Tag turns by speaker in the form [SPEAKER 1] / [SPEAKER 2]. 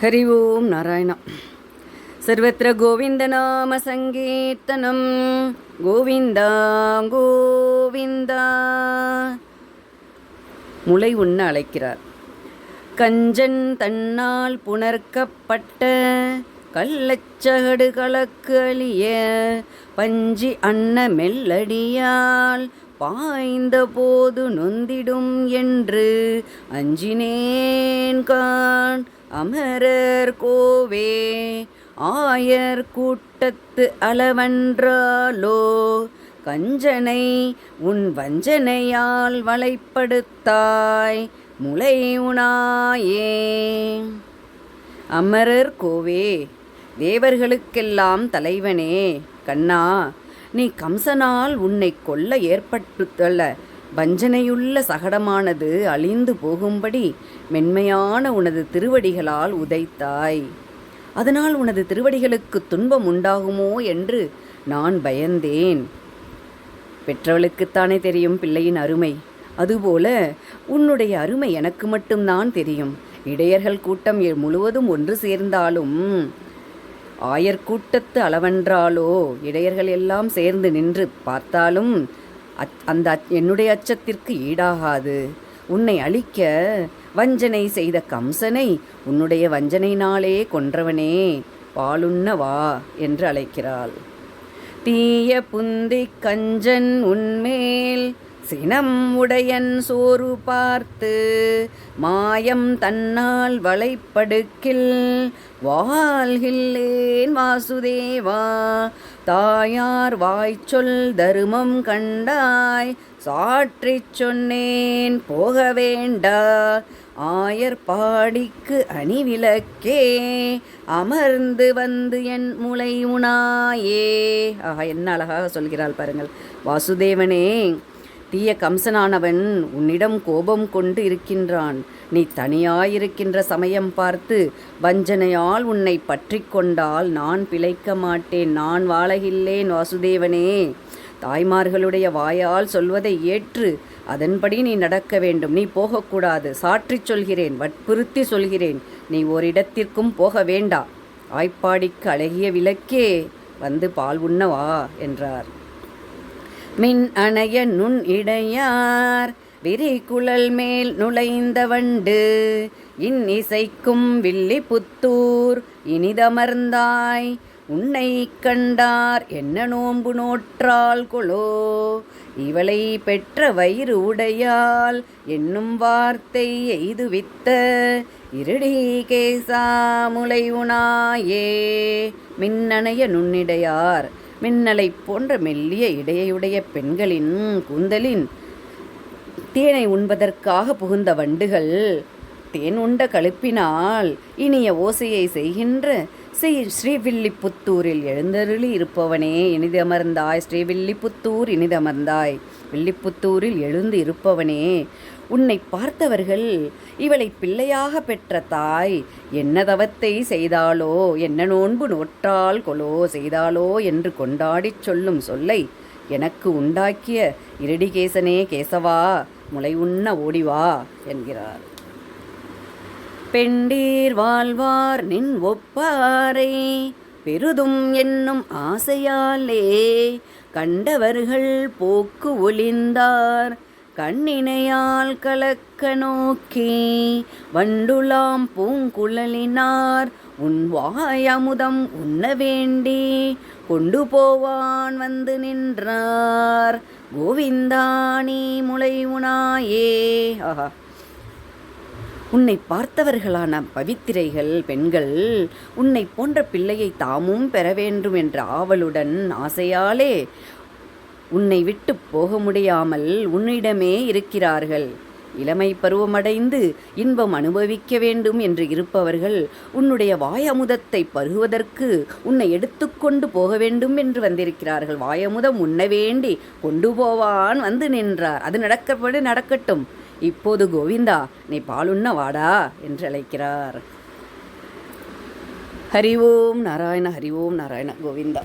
[SPEAKER 1] हरि ओं नारायण सर्वत्र गोविन्दनामसङ्कीर्तनं गोविन्द கோவிந்த முளை உண்ண அழைக்கிறார் கஞ்சன் தன்னால் புணர்க்கப்பட்ட கள்ளச்சகடு கலக்கு அழிய பஞ்சி அன்ன மெல்லடியால் பாய்ந்த போது நொந்திடும் என்று அஞ்சினேன் கான் அமரர் கோவே ஆயர் கூட்டத்து அளவன்றாலோ கஞ்சனை உன் வஞ்சனையால் வலைப்படுத்தாய் முளை உணாயே. அமரர் கோவே தேவர்களுக்கெல்லாம் தலைவனே கண்ணா நீ கம்சனால் உன்னை கொல்ல ஏற்பட்டுள்ள வஞ்சனையுள்ள சகடமானது அழிந்து போகும்படி மென்மையான உனது திருவடிகளால் உதைத்தாய். அதனால் உனது திருவடிகளுக்கு துன்பம் உண்டாகுமோ என்று நான் பயந்தேன். பெற்றவளுக்குத்தானே தெரியும் பிள்ளையின் அருமை. அதுபோல உன்னுடைய அருமை எனக்கு மட்டும்தான் தெரியும். இடையர்கள் கூட்டம் முழுவதும் ஒன்று சேர்ந்தாலும் ஆயர் கூட்டத்து அளவென்றாலோ இடையர்கள் எல்லாம் சேர்ந்து நின்று பார்த்தாலும் அச்- அந்த அச்- என்னுடைய அச்சத்திற்கு ஈடாகாது. உன்னை அழிக்க வஞ்சனை செய்த கம்சனை உன்னுடைய வஞ்சனையினாலே கொன்றவனே பாலுண்ண வா என்று அழைக்கிறாள். தீய புந்தி கஞ்சன் உன்மேல் சினம் உடையன் சோறு பார்த்து மாயம் தன்னால் வளைப்படுக்கில் வாழ்கில்லேன் வாசுதேவா தாயார் வாய்ச்சொல் தருமம் கண்டாய் சாற்றிச் சொன்னேன் போக வேண்டா ஆயர் பாடிக்கு அணிவிளக்கே அமர்ந்து வந்து என் முளை உணாயே ஆஹா என்ன அழகாக சொல்கிறாள் பாருங்கள். வாசுதேவனே தீய கம்சனானவன் உன்னிடம் கோபம் கொண்டு இருக்கின்றான். நீ தனியாயிருக்கின்ற சமயம் பார்த்து வஞ்சனையால் உன்னை பற்றி கொண்டால் நான் பிழைக்க மாட்டேன். நான் வாழகில்லேன் வாசுதேவனே. தாய்மார்களுடைய வாயால் சொல்வதை ஏற்று அதன்படி நீ நடக்க வேண்டும். நீ போகக்கூடாது. சாற்றிச் சொல்கிறேன் வற்புறுத்தி சொல்கிறேன். நீ ஓரிடத்திற்கும் போக வேண்டா. ஆய்ப்பாடிக்கு அழகிய விளக்கே வந்து பால் உண்ணவா? என்றார். மின் அணைய நுண் இடையார் விரிகுழல் மேல் நுழைந்த வண்டு. இன் இசைக்கும் வில்லி புத்தூர் இனிதமர்ந்தாய். உன்னை கண்டார் என்ன நோன்பு நோற்றால் கொலோ? இவளை பெற்ற வயிறு உடையால் என்னும் வார்த்தை எய்துவித்த இருடி கேசா முலை மின்னணைய நுண்ணிடையார் மின்னலை போன்ற மெல்லிய இடையுடைய பெண்களின் கூந்தலின் தேனை உண்பதற்காக புகுந்த வண்டுகள் தேன் உண்ட கழுப்பினால் இனிய ஓசையை செய்கின்ற செய் ஸ்ரீவில்லிபுத்தூரில் எழுந்தருளி இருப்பவனே இனிதமர்ந்தாய் ஸ்ரீவில்லிபுத்தூர் இனிதமர்ந்தாய் வில்லிபுத்தூரில் எழுந்து இருப்பவனே உன்னை பார்த்தவர்கள் இவளை பிள்ளையாக பெற்ற தாய் என்ன தவத்தை செய்தாளோ என்ன நோன்பு நோற்றால் கொலோ செய்தாளோ என்று கொண்டாடிச் சொல்லும் சொல்லை எனக்கு உண்டாக்கிய இரடிகேசனே கேசவா முளை உண்ண ஓடிவா என்கிறார். பெண்டீர் வாழ்வார் நின் ஒப்பாரை பெருதும் என்னும் ஆசையாலே கண்டவர்கள் போக்கு ஒளிந்தார். கண்ணினையால் கலக்க நோக்கி வண்டுலாம் பூங்குழலினார் உன் வாயமுதம் உண்ண வேண்டி கொண்டு போவான் வந்து நின்றார். கோவிந்தானி முளை உணாயே ஆஹா. உன்னை பார்த்தவர்களான பவித்திரைகள் பெண்கள் உன்னை போன்ற பிள்ளையை தாமும் பெற வேண்டும் என்ற ஆவலுடன் ஆசையாலே உன்னை விட்டு போக முடியாமல் உன்னிடமே இருக்கிறார்கள். இளமை பருவமடைந்து இன்பம் அனுபவிக்க வேண்டும் என்று இருப்பவர்கள் உன்னுடைய வாயமுதத்தை பருகுவதற்கு உன்னை எடுத்துக்கொண்டு போக வேண்டும் என்று வந்திருக்கிறார்கள். வாயமுதம் உண்ண வேண்டி கொண்டு போவான் வந்து நின்றார். அது நடக்கப்படி நடக்கட்டும். இப்போது கோவிந்தா நீ பாலுண்ண வாடா என்று அழைக்கிறார். ஹரி ஓம் நாராயண ஹரி ஓம் நாராயண கோவிந்தா.